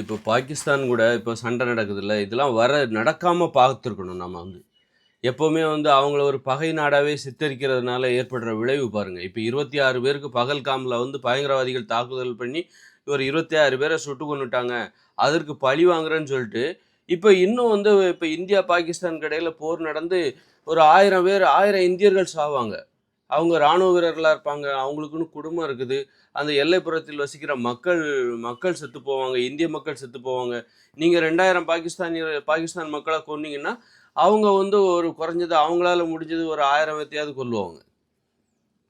இப்போ பாகிஸ்தான் கூட இப்போ சண்டை நடக்குதுல்ல இதெல்லாம் வர நடக்காமல் பார்த்துருக்கணும் நம்ம வந்து. எப்போவுமே வந்து அவங்கள ஒரு பகை நாடாகவே சித்தரிக்கிறதுனால ஏற்படுற விளைவு பாருங்கள் இப்போ இருபத்தி ஆறு பேருக்கு பகல்காமில் வந்து பயங்கரவாதிகள் தாக்குதல் பண்ணி ஒரு இருபத்தி ஆறு பேரை சுட்டு கொண்டுட்டாங்க அதற்கு பழி வாங்குறேன்னு சொல்லிட்டு இப்போ இன்னும் வந்து இப்போ இந்தியா பாகிஸ்தான் கடையில் போர் நடந்து ஒரு ஆயிரம் பேர் ஆயிரம் இந்தியர்கள் சாவாங்க. அவங்க இராணுவ வீரர்களாக இருப்பாங்க அவங்களுக்குன்னு குடும்பம் இருக்குது. அந்த எல்லைப்புறத்தில் வசிக்கிற மக்கள் மக்கள் செத்து போவாங்க இந்திய மக்கள் செத்து போவாங்க. நீங்கள் ரெண்டாயிரம் பாகிஸ்தானியர் பாகிஸ்தான் மக்களை கொன்னீங்கன்னா அவங்க வந்து ஒரு குறைஞ்சது அவங்களால முடிஞ்சது ஒரு ஆயிரம் பேத்தையாவது கொல்லுவாங்க.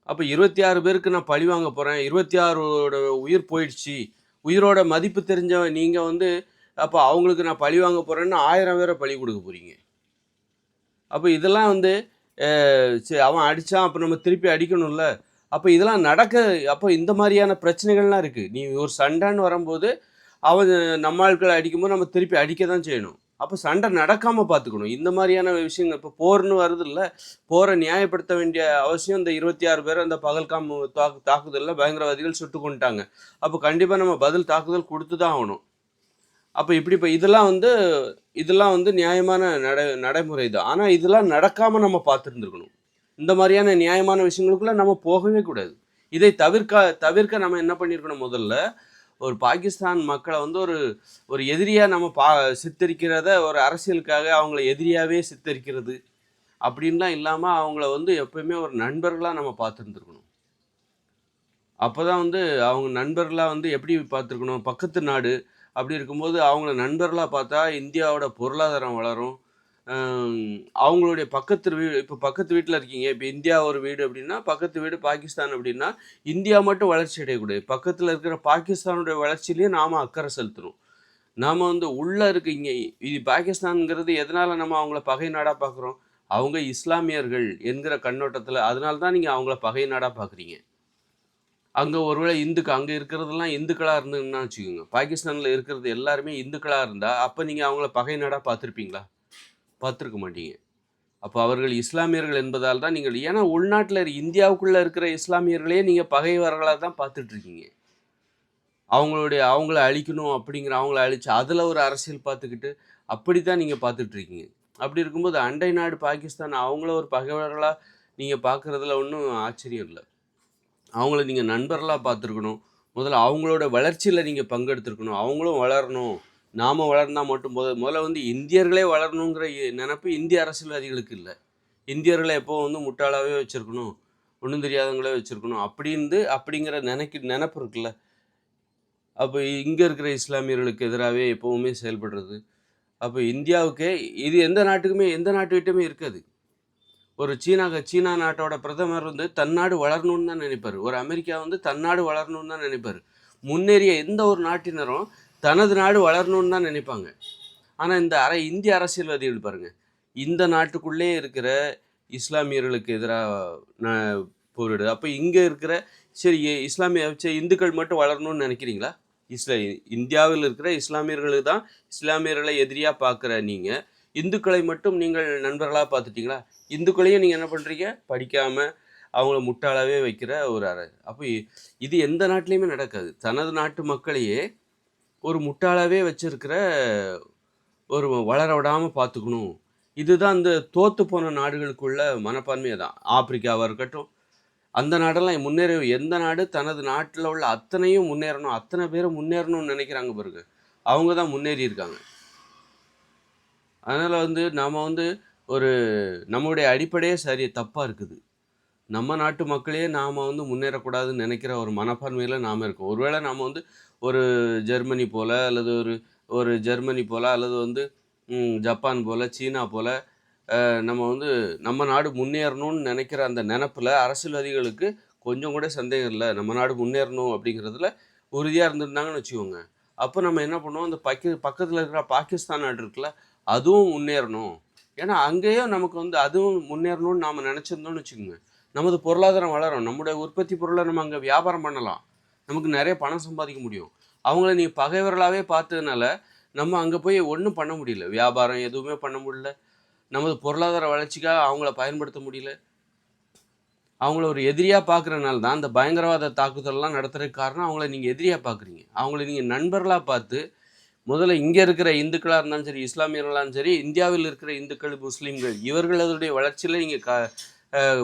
அப்போ இருபத்தி ஆறு பேருக்கு நான் பழி வாங்க போகிறேன் இருபத்தி ஆறோட உயிர் போயிடுச்சு. உயிரோட மதிப்பு தெரிஞ்ச நீங்கள் வந்து அப்போ அவங்களுக்கு நான் பழி வாங்க போகிறேன்னு ஆயிரம் பேரை பழி கொடுக்க போகிறீங்க அப்போ இதெல்லாம் வந்து சரி அவன் அடித்தான் அப்போ நம்ம திருப்பி அடிக்கணும்ல. அப்போ இதெல்லாம் நடக்க அப்போ இந்த மாதிரியான பிரச்சனைகள்லாம் இருக்குது நீ ஒரு சண்டைன்னு வரும்போது அவன் நம்ம ஆட்களை அடிக்கும்போது நம்ம திருப்பி அடிக்க தான் செய்யணும். அப்போ சண்டை நடக்காமல் பார்த்துக்கணும் இந்த மாதிரியான விஷயங்கள் இப்போ போர்னு வருது இல்லை போரை நியாயப்படுத்த வேண்டிய அவசியம் இந்த இருபத்தி ஆறு பேர் அந்த பகல்காம் தாக்கு தாக்குதலில் பயங்கரவாதிகள் சுட்டு கொண்டுட்டாங்க. அப்போ கண்டிப்பாக நம்ம பதில் தாக்குதல் கொடுத்து தான் ஆகணும். அப்போ இப்படி இப்போ இதெல்லாம் வந்து இதெல்லாம் வந்து நியாயமான நடை நடைமுறை தான் ஆனால் இதெல்லாம் நடக்காமல் நம்ம பார்த்துருந்துருக்கணும். இந்த மாதிரியான நியாயமான விஷயங்களுக்குள்ள நம்ம போகவே கூடாது. இதை தவிர்க்க தவிர்க்க நம்ம என்ன பண்ணியிருக்கணும் முதல்ல? ஒரு பாகிஸ்தான் மக்களை வந்து ஒரு ஒரு எதிரியாக நம்ம பா சித்தரிக்கிறத ஒரு அரசியலுக்காக அவங்கள எதிரியாகவே சித்தரிக்கிறது அப்படின்லாம் இல்லாமல் அவங்கள வந்து எப்பயுமே ஒரு நண்பர்களாக நம்ம பார்த்துருந்துருக்கணும். அப்போ தான் வந்து அவங்க நண்பர்களாக வந்து எப்படி பார்த்துருக்கணும்? பக்கத்து நாடு அப்படி இருக்கும்போது அவங்கள நண்பர்களாக பார்த்தா இந்தியாவோட பொருளாதாரம் வளரும். அவங்களுடைய பக்கத்து வீடு இப்போ பக்கத்து வீட்டில் இருக்கீங்க. இப்போ இந்தியா ஒரு வீடு அப்படின்னா பக்கத்து வீடு பாகிஸ்தான் அப்படின்னா இந்தியா மட்டும் வளர்ச்சி அடையக்கூடாது. பக்கத்தில் இருக்கிற பாகிஸ்தானுடைய வளர்ச்சியிலையும் நாம் அக்கறை செலுத்தணும். நாம் வந்து உள்ளே இருக்கீங்க இது பாகிஸ்தான்ங்கிறது எதனால் நம்ம அவங்கள பகை நாடாக பார்க்குறோம் அவங்க இஸ்லாமியர்கள் என்கிற கண்ணோட்டத்தில் அதனால தான் நீங்கள் அவங்கள பகை நாடாக பார்க்குறீங்க அங்கே ஒருவேளை இந்துக்கு அங்கே இருக்கிறதெல்லாம் இந்துக்களாக இருந்ததுன்னா வச்சுக்கோங்க. பாகிஸ்தானில் இருக்கிறது எல்லாருமே இந்துக்களாக இருந்தால் அப்போ நீங்கள் அவங்கள பகை நாடாக பார்த்துருப்பீங்களா? பார்த்துருக்க மாட்டீங்க. அப்போ அவர்கள் இஸ்லாமியர்கள் என்பதால் தான் நீங்கள் ஏன்னா உள்நாட்டில் இந்தியாவுக்குள்ளே இருக்கிற இஸ்லாமியர்களே நீங்கள் பகைவர்களாக தான் பார்த்துட்ருக்கீங்க. அவங்களுடைய அவங்கள அழிக்கணும் அப்படிங்கிற அவங்கள அழித்து அதில் ஒரு அரசியல் பார்த்துக்கிட்டு அப்படி தான் நீங்கள் பார்த்துட்ருக்கீங்க. அப்படி இருக்கும்போது அண்டை நாடு பாகிஸ்தான் அவங்கள ஒரு பகைவர்களாக நீங்கள் பார்க்குறதுல ஒன்றும் ஆச்சரியம் இல்லை. அவங்கள நீங்கள் நண்பர்களாக பார்த்துருக்கணும். முதல்ல அவங்களோட வளர்ச்சியில் நீங்கள் பங்கெடுத்துருக்கணும். அவங்களும் வளரணும். நாம் வளர்ந்தால் மட்டும் போத முதல்ல வந்து இந்தியர்களே வளரணுங்கிற நினப்பு இந்திய அரசியல்வாதிகளுக்கு இல்லை. இந்தியர்களை எப்போ வந்து முட்டாளாகவே வச்சுருக்கணும்? ஒன்றும் தெரியாதவங்களே வச்சுருக்கணும். அப்படின்னு அப்படிங்கிற நினைக்க நினப்பு இருக்குல்ல. அப்போ இங்கே இருக்கிற இஸ்லாமியர்களுக்கு எதிராகவே எப்போவுமே செயல்படுறது. அப்போ இந்தியாவுக்கே இது எந்த நாட்டுக்குமே எந்த நாட்டுக்கிட்டமே இருக்காது. ஒரு சீனா சீனா நாட்டோட பிரதமர் வந்து தன்னாடு வளரணும்னு தான் நினைப்பார். ஒரு அமெரிக்கா வந்து தன்னாடு வளரணும்னு தான் நினைப்பார். முன்னேறிய எந்த ஒரு நாட்டினரும் தனது நாடு வளரணும்னு தான் நினைப்பாங்க. ஆனால் இந்த அரை இந்திய அரசியல்வாதிகள் பாருங்க. இந்த நாட்டுக்குள்ளே இருக்கிற இஸ்லாமியர்களுக்கு எதிராக போரிடுது. அப்போ இங்கே இருக்கிற சரி இஸ்லாமிய சரி இந்துக்கள் மட்டும் வளரணும்னு நினைக்கிறீங்களா? இஸ்லா இந்தியாவில் இருக்கிற இஸ்லாமியர்களுக்கு தான் இஸ்லாமியர்களை எதிரியாக பார்க்குற நீங்கள் இந்துக்களை மட்டும் நீங்கள் நண்பர்களாக பார்த்துட்டீங்களா? இந்துக்களையும் நீங்கள் என்ன பண்ணுறீங்க படிக்காமல் அவங்கள முட்டாளாவே வைக்கிற ஒரு அரசு அப்போ இது எந்த நாட்டிலையுமே நடக்காது. தனது நாட்டு மக்களையே ஒரு முட்டாளாவே வச்சிருக்கிற ஒரு வளர விடாமல் பார்த்துக்கணும். இதுதான் இந்த தோற்று போன நாடுகளுக்குள்ள மனப்பான்மையை தான். ஆப்பிரிக்காவாக இருக்கட்டும் அந்த நாடெல்லாம் முன்னேற எந்த நாடு தனது நாட்டில் உள்ள அத்தனையும் முன்னேறணும் அத்தனை பேரும் முன்னேறணும்னு நினைக்கிறாங்க பாருங்க. அவங்க தான் முன்னேறி இருக்காங்க. அதனால் வந்து நாம் வந்து ஒரு நம்முடைய அடிப்படையே சரி தப்பாக இருக்குது. நம்ம நாட்டு மக்களே நாம் வந்து முன்னேறக்கூடாதுன்னு நினைக்கிற ஒரு மனப்பான்மையில் நாம் இருக்கோம். ஒருவேளை நாம் வந்து ஒரு ஜெர்மனி போல் அல்லது ஒரு ஒரு ஜெர்மனி போல் அல்லது வந்து ஜப்பான் போல் சீனா போல் நம்ம வந்து நம்ம நாடு முன்னேறணும்னு நினைக்கிற அந்த நினப்பில் அரசியல்வாதிகளுக்கு கொஞ்சம் கூட சந்தேகம் இல்லை. நம்ம நாடு முன்னேறணும் அப்படிங்கிறதுல உறுதியாக இருந்திருந்தாங்கன்னு வச்சுக்கோங்க. அப்போ நம்ம என்ன பண்ணுவோம்? அந்த பக்கி பக்கத்தில் இருக்கிற பாகிஸ்தான் நாடு இருக்குல்ல அதுவும் முன்னேறணும். ஏன்னா அங்கேயும் நமக்கு வந்து அதுவும் முன்னேறணும்னு நாம் நினச்சிருந்தோம்னு வச்சுக்கோங்க. நமது பொருளாதாரம் வளரும். நம்முடைய உற்பத்தி பொருளை நம்ம அங்கே வியாபாரம் பண்ணலாம். நமக்கு நிறைய பணம் சம்பாதிக்க முடியும். அவங்கள நீ பகைவர்களாகவே பார்த்ததுனால நம்ம அங்கே போய் ஒன்றும் பண்ண முடியல. வியாபாரம் எதுவுமே பண்ண முடியல. நமது பொருளாதார வளர்ச்சிக்காக அவங்கள பயன்படுத்த முடியல. அவங்கள ஒரு எதிரியாக பார்க்குறனால தான் அந்த பயங்கரவாத தாக்குதல்லாம் நடத்துறதுக்கு காரணம் அவங்கள நீங்கள் எதிரியாக பார்க்குறீங்க. அவங்கள நீங்கள் நண்பர்களாக பார்த்து முதல்ல இங்கே இருக்கிற இந்துக்களாக இருந்தாலும் சரி இஸ்லாமியர்களாலும் சரி இந்தியாவில் இருக்கிற இந்துக்கள் முஸ்லீம்கள் இவர்களதுடைய வளர்ச்சியில் இங்கே க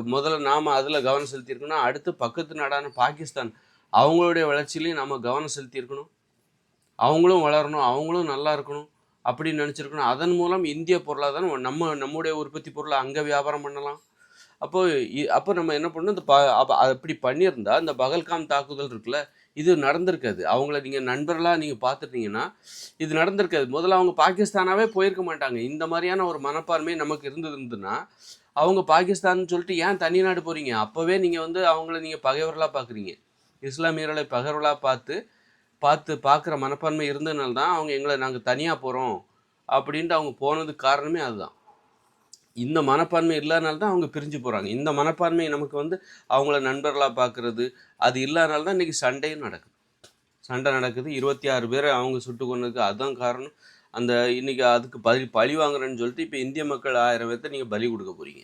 முதல்ல நாம் அதில் கவனம் செலுத்தியிருக்கணும். அடுத்து பக்கத்து நாடான பாகிஸ்தான். அவங்களுடைய வளர்ச்சியிலையும் நம்ம கவனம் செலுத்தியிருக்கணும். அவங்களும் வளரணும் அவங்களும் நல்லா இருக்கணும் அப்படின்னு நினச்சிருக்கணும். அதன் மூலம் இந்திய பொருளாதாரம் நம்ம நம்முடைய உற்பத்தி பொருளை அங்கே வியாபாரம் பண்ணலாம். அப்போது இ- அப்போ நம்ம என்ன பண்ணணும்? இந்த ப அப்ப அப்படி பண்ணியிருந்தால் இந்த பகல்காம் தாக்குதல் இருக்குல்ல இது நடந்திருக்காது. அவங்கள நீங்கள் நண்பர்களாக நீங்கள் பார்த்துட்டீங்கன்னா இது நடந்திருக்காது. முதல்ல அவங்க பாகிஸ்தானாகவே போயிருக்க மாட்டாங்க. இந்த மாதிரியான ஒரு மனப்பான்மை நமக்கு இருந்ததுன்னா அவங்க பாகிஸ்தான் சொல்லிட்டு ஏன் தனி நாடு போகிறீங்க அப்போவே நீங்கள் வந்து அவங்கள நீங்கள் பகைவர்களாக பார்க்குறீங்க. இஸ்லாமியர்களை பகைவர்களாக பார்த்து பார்த்து பார்க்குற மனப்பான்மை இருந்ததுனால தான் அவங்க எங்களை நாங்கள் தனியாக போகிறோம் அப்படின்ட்டு அவங்க போனதுக்கு காரணமே அதுதான். இந்த மனப்பான்மை இல்லாதனால தான் அவங்க பிரிஞ்சு போகிறாங்க இந்த மனப்பான்மை நமக்கு வந்து அவங்கள நண்பர்களாக பார்க்குறது அது இல்லாதனால தான் இன்றைக்கி சண்டையும் நடக்குது. சண்டை நடக்குது. இருபத்தி ஆறு பேரை அவங்க சுட்டு கொண்டதுக்கு அதுதான் காரணம். அந்த இன்றைக்கி அதுக்கு பலி பழி வாங்குறேன்னு சொல்லிட்டு இப்போ இந்திய மக்கள் ஆயிரம் பேர்த்த நீங்கள் பலி கொடுக்க போகிறீங்க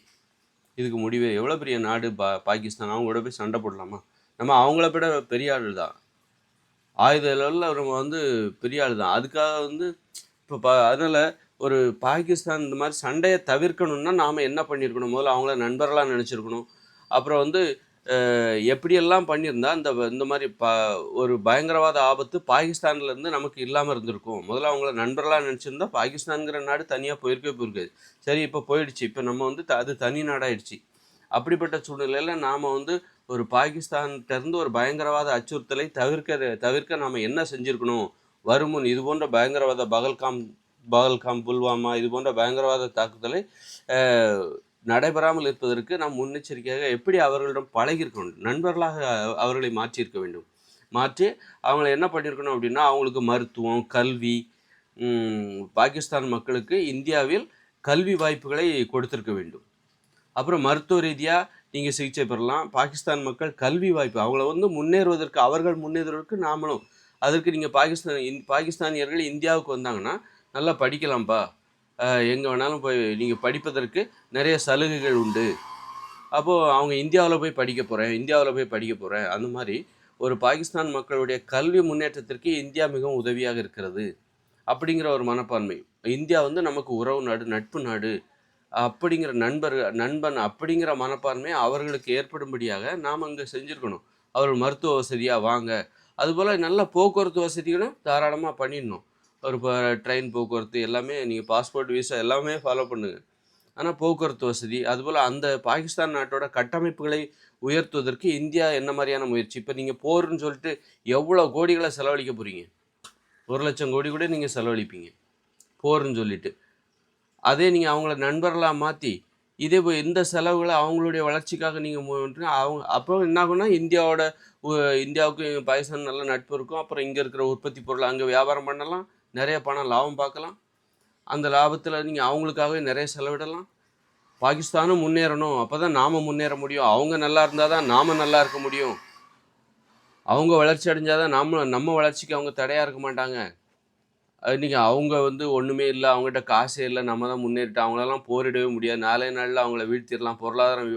இதுக்கு முடிவே எவ்வளோ பெரிய நாடு பா பாகிஸ்தான்? அவங்களோட போய் சண்டை போடலாமா? நம்ம அவங்கள விட பெரிய ஆள் தான். ஆயுத லெவலில் நம்ம வந்து பெரிய ஆள் தான் அதுக்காக வந்து இப்போ ப அதனால் ஒரு பாகிஸ்தான் இந்த மாதிரி சண்டையை தவிர்க்கணும்னா நாம் என்ன பண்ணியிருக்கணும்? முதல்ல அவங்கள நண்பர்களாக நினச்சிருக்கணும். அப்புறம் வந்து எப்படியெல்லாம் பண்ணியிருந்தா இந்த இந்த மாதிரி ப ஒரு பயங்கரவாத ஆபத்து பாகிஸ்தான்லேருந்து நமக்கு இல்லாமல் இருந்திருக்கும்? முதல்ல அவங்கள நண்பர்களாக நினச்சிருந்தா பாகிஸ்தான்கிற நாடு தனியாக போயிருக்கவே போயிருக்காது. சரி இப்போ போயிடுச்சு. இப்போ நம்ம வந்து த- அது தனி நாடாயிடுச்சு. அப்படிப்பட்ட சூழ்நிலையில் நாம் வந்து ஒரு பாகிஸ்தான்கிட்டருந்து ஒரு பயங்கரவாத அச்சுறுத்தலை தவிர்க்க தவிர்க்க நாம் என்ன செஞ்சுருக்கணும்? வருமுன் இது போன்ற பயங்கரவாத பகல்காம் பகல்காம் புல்வாமா இது போன்ற பயங்கரவாத தாக்குதலை நடைபெறாமல் இருப்பதற்கு நாம் முன்னெச்சரிக்கையாக எப்படி அவர்களிடம் பழகியிருக்கணும் நண்பர்களாக அவர்களை மாற்றியிருக்க வேண்டும். மாற்றி அவங்கள என்ன பண்ணியிருக்கணும் அப்படின்னா அவங்களுக்கு மருத்துவம் கல்வி பாகிஸ்தான் மக்களுக்கு இந்தியாவில் கல்வி வாய்ப்புகளை கொடுத்திருக்க வேண்டும். அப்புறம் மருத்துவ ரீதியாக நீங்கள் சிகிச்சை பெறலாம் பாகிஸ்தான் மக்கள் கல்வி வாய்ப்பு அவங்கள வந்து முன்னேறுவதற்கு அவர்கள் முன்னேறுவதற்கு நாமளும் அதற்கு நீங்கள் பாகிஸ்தான் இந் பாகிஸ்தானியர்கள் இந்தியாவுக்கு வந்தாங்கன்னா நல்லா படிக்கலாம்ப்பா எங்கே வேணாலும் போய் நீங்கள் படிப்பதற்கு நிறைய சலுகைகள் உண்டு. அப்போது அவங்க இந்தியாவில் போய் படிக்க போகிறேன் இந்தியாவில் போய் படிக்க போகிறேன் அந்த மாதிரி ஒரு பாகிஸ்தான் மக்களுடைய கல்வி முன்னேற்றத்திற்கு இந்தியா மிகவும் உதவியாக இருக்கிறது. அப்படிங்கிற ஒரு மனப்பான்மை. இந்தியா வந்து நமக்கு உறவு நாடு நட்பு நாடு. அப்படிங்கிற நண்பர் நண்பன் அப்படிங்கிற மனப்பான்மை அவர்களுக்கு ஏற்படும்படியாக நாம் அங்கே செஞ்சுருக்கணும். அவர்கள் மருத்துவ வசதியாக வாங்க. அதுபோல் நல்ல போக்குவரத்து வசதிகளும் தாராளமாக பண்ணிடணும். ஒரு இப்போ ட்ரெயின் போக்குவரத்து எல்லாமே நீங்கள் பாஸ்போர்ட் விசா எல்லாமே ஃபாலோ பண்ணுங்கள் ஆனால் போக்குவரத்து வசதி அதுபோல் அந்த பாகிஸ்தான் நாட்டோட கட்டமைப்புகளை உயர்த்துவதற்கு இந்தியா என்ன மாதிரியான முயற்சி? இப்போ நீங்கள் போர்னு சொல்லிட்டு எவ்வளோ கோடிகளை செலவழிக்க போகிறீங்க ஒரு லட்சம் கோடி கூட நீங்கள் செலவழிப்பீங்க. போர்னு சொல்லிட்டு. அதே நீங்கள் அவங்கள நண்பர்களாக மாற்றி இதே போய் இந்த செலவுகளை அவங்களுடைய வளர்ச்சிக்காக நீங்கள் அவங்க அப்புறம் என்ன ஆகும்னா இந்தியாவோட உ- இந்தியாவுக்கு பாகிஸ்தான் நல்ல நட்பு இருக்கும். அப்புறம் இங்கே இருக்கிற உற்பத்தி பொருளை அங்கே வியாபாரம் பண்ணலாம். நிறைய பணம் லாபம் பார்க்கலாம். அந்த லாபத்தில் நீங்கள் அவங்களுக்காகவே நிறைய செலவிடலாம். பாகிஸ்தானும் முன்னேறணும். அப்போ தான் நாம் முன்னேற முடியும். அவங்க நல்லா இருந்தால் தான் நாம் நல்லா இருக்க முடியும். அவங்க வளர்ச்சி அடைஞ்சால் தான் நாம நம்ம வளர்ச்சிக்கு அவங்க தடையாக இருக்க மாட்டாங்க. இன்றைக்கி அவங்க வந்து ஒன்றுமே இல்லை அவங்ககிட்ட காசே இல்லை நம்ம தான் முன்னேறிட்டு அவங்களெல்லாம் போரிடவே முடியாது. நாளே நாளில் அவங்கள வீழ்த்திடலாம். பொருளாதாரம்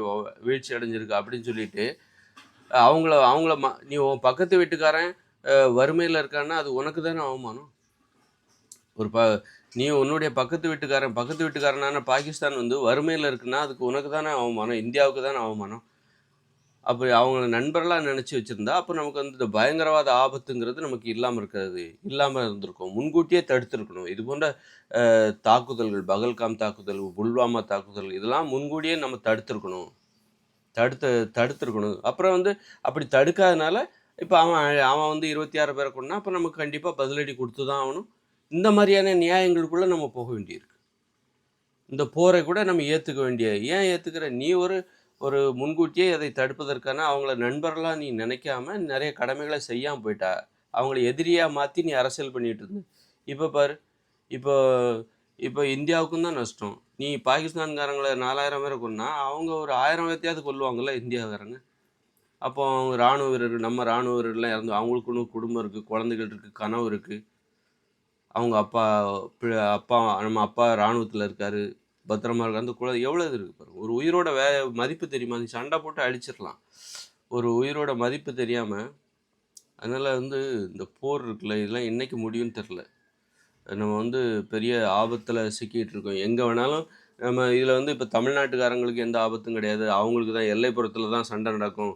வீழ்ச்சி அடைஞ்சிருக்கு அப்படின்னு சொல்லிட்டு அவங்கள அவங்கள ம நீ உன் பக்கத்து வீட்டுக்காரன் வறுமையில் இருக்கான்னா அது உனக்கு தானே அவமானம்? ஒரு ப நீ உன்னுடைய பக்கத்து வீட்டுக்காரன் பக்கத்து வீட்டுக்காரனான பாகிஸ்தான் வந்து வறுமையில் இருக்குன்னா அதுக்கு உனக்கு தானே அவமானம் இந்தியாவுக்கு தானே அவமானம். அப்படி அவங்கள நண்பர்களாக நினச்சி வச்சுருந்தா அப்போ நமக்கு வந்து இந்த பயங்கரவாத ஆபத்துங்கிறது நமக்கு இல்லாமல் இருக்கிறது இல்லாமல் இருந்திருக்கும். முன்கூட்டியே தடுத்துருக்கணும். இது போன்ற தாக்குதல்கள் பகல்காம் தாக்குதல் புல்வாமா தாக்குதல் இதெல்லாம் முன்கூட்டியே நம்ம தடுத்துருக்கணும். தடுத்து தடுத்துருக்கணும். அப்புறம் வந்து அப்படி தடுக்காதனால இப்போ அவன் அவன் வந்து இருபத்தி ஆறு பேரை கொண்டா அப்போ நமக்கு கண்டிப்பாக பதிலடி கொடுத்து தான் ஆகணும். இந்த மாதிரியான நியாயங்களுக்குள்ளே நம்ம போக வேண்டியிருக்கு. இந்த போரை கூட நம்ம ஏற்றுக்க வேண்டிய ஏன் ஏற்றுக்கிற நீ ஒரு ஒரு முன்கூட்டியே அதை தடுப்பதற்கான அவங்கள நண்பர்களாக நீ நினைக்காம நிறைய கடமைகளை செய்யாமல் போயிட்டா அவங்கள எதிரியாக மாற்றி நீ அரசியல் பண்ணிகிட்டு இருந்த. இப்போ பாரு இப்போ இப்போ இந்தியாவுக்கும் தான் நஷ்டம். நீ பாகிஸ்தான்காரங்களை நாலாயிரம் பேரை கொன்னா அவங்க ஒரு ஆயிரம் பேர்த்தையாவது கொல்லுவாங்கள்ல இந்தியாக்காரங்க. அப்போ அவங்க ராணுவ வீரர்கள் நம்ம ராணுவ வீரர்கள்லாம் இறந்து அவங்களுக்குன்னு குடும்பம் இருக்குது குழந்தைகள் இருக்குது கனவு இருக்குது அவங்க அப்பா பி- அப்பா நம்ம அப்பா இராணுவத்தில் இருக்காரு பத்திரமா இருக்காரு அந்த குழந்தை எவ்வளோ இது இருக்குது ஒரு உயிரோட வே மதிப்பு தெரியுமா? அந்த சண்டை போட்டு அழிச்சிடலாம். ஒரு உயிரோட மதிப்பு தெரியாமல் அதனால் வந்து இந்த போர் இருக்குல்ல இதெல்லாம் என்றைக்கு முடியும்னு தெரில நம்ம வந்து பெரிய ஆபத்தில் சிக்கிட்டு இருக்கோம். எங்கே வேணாலும் நம்ம இதில் வந்து இப்போ தமிழ்நாட்டுக்காரங்களுக்கு எந்த ஆபத்தும் கிடையாது. அவங்களுக்கு தான் எல்லைப்புறத்தில் தான் சண்டை நடக்கும்.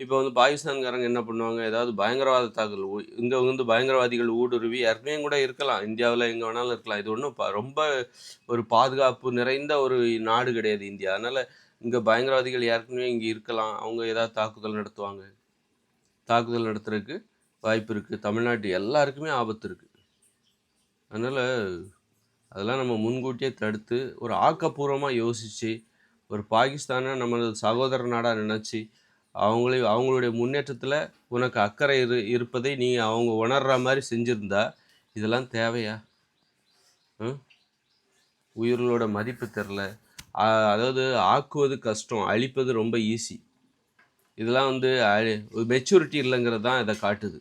இப்போ வந்து பாகிஸ்தான்காரங்க என்ன பண்ணுவாங்க? ஏதாவது பயங்கரவாத தாக்குதல் இங்கே வந்து பயங்கரவாதிகள் ஊடுருவி ஏற்கனவே கூட இருக்கலாம். இந்தியாவில் எங்கே வேணாலும் இருக்கலாம். இது ஒன்றும் ரொம்ப ஒரு பாதுகாப்பு நிறைந்த ஒரு நாடு கிடையாது இந்தியா. அதனால் இங்கே பயங்கரவாதிகள் ஏற்கனவே இங்கே இருக்கலாம். அவங்க ஏதாவது தாக்குதல் நடத்துவாங்க. தாக்குதல் நடத்துறதுக்கு வாய்ப்பு இருக்குது தமிழ்நாட்டு எல்லாருக்குமே ஆபத்து இருக்குது அதனால் அதெல்லாம் நம்ம முன்கூட்டியே தடுத்து ஒரு ஆக்கப்பூர்வமாக யோசித்து ஒரு பாகிஸ்தானை நமது சகோதர நாடாக நினச்சி அவங்களே அவங்களுடைய முன்னேற்றத்தில் உனக்கு அக்கறை இரு இருப்பதை நீ அவங்க உணர்ற மாதிரி செஞ்சுருந்தா இதெல்லாம் தேவையா? உயிர்களோட மதிப்பு தெரில. அதாவது ஆக்குவது கஷ்டம் அழிப்பது ரொம்ப ஈஸி இதெல்லாம் வந்து மெச்சூரிட்டி இல்லைங்கிறது தான் இதை காட்டுது.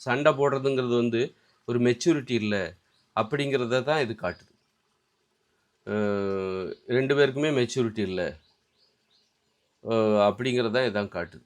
சண்டை போடுறதுங்கிறது வந்து ஒரு மெச்சூரிட்டி இல்லை அப்படிங்கிறத தான் இது காட்டுது. ரெண்டு பேருக்குமே மெச்சூரிட்டி இல்லை. அப்படிங்கிறத இதான் காட்டுது.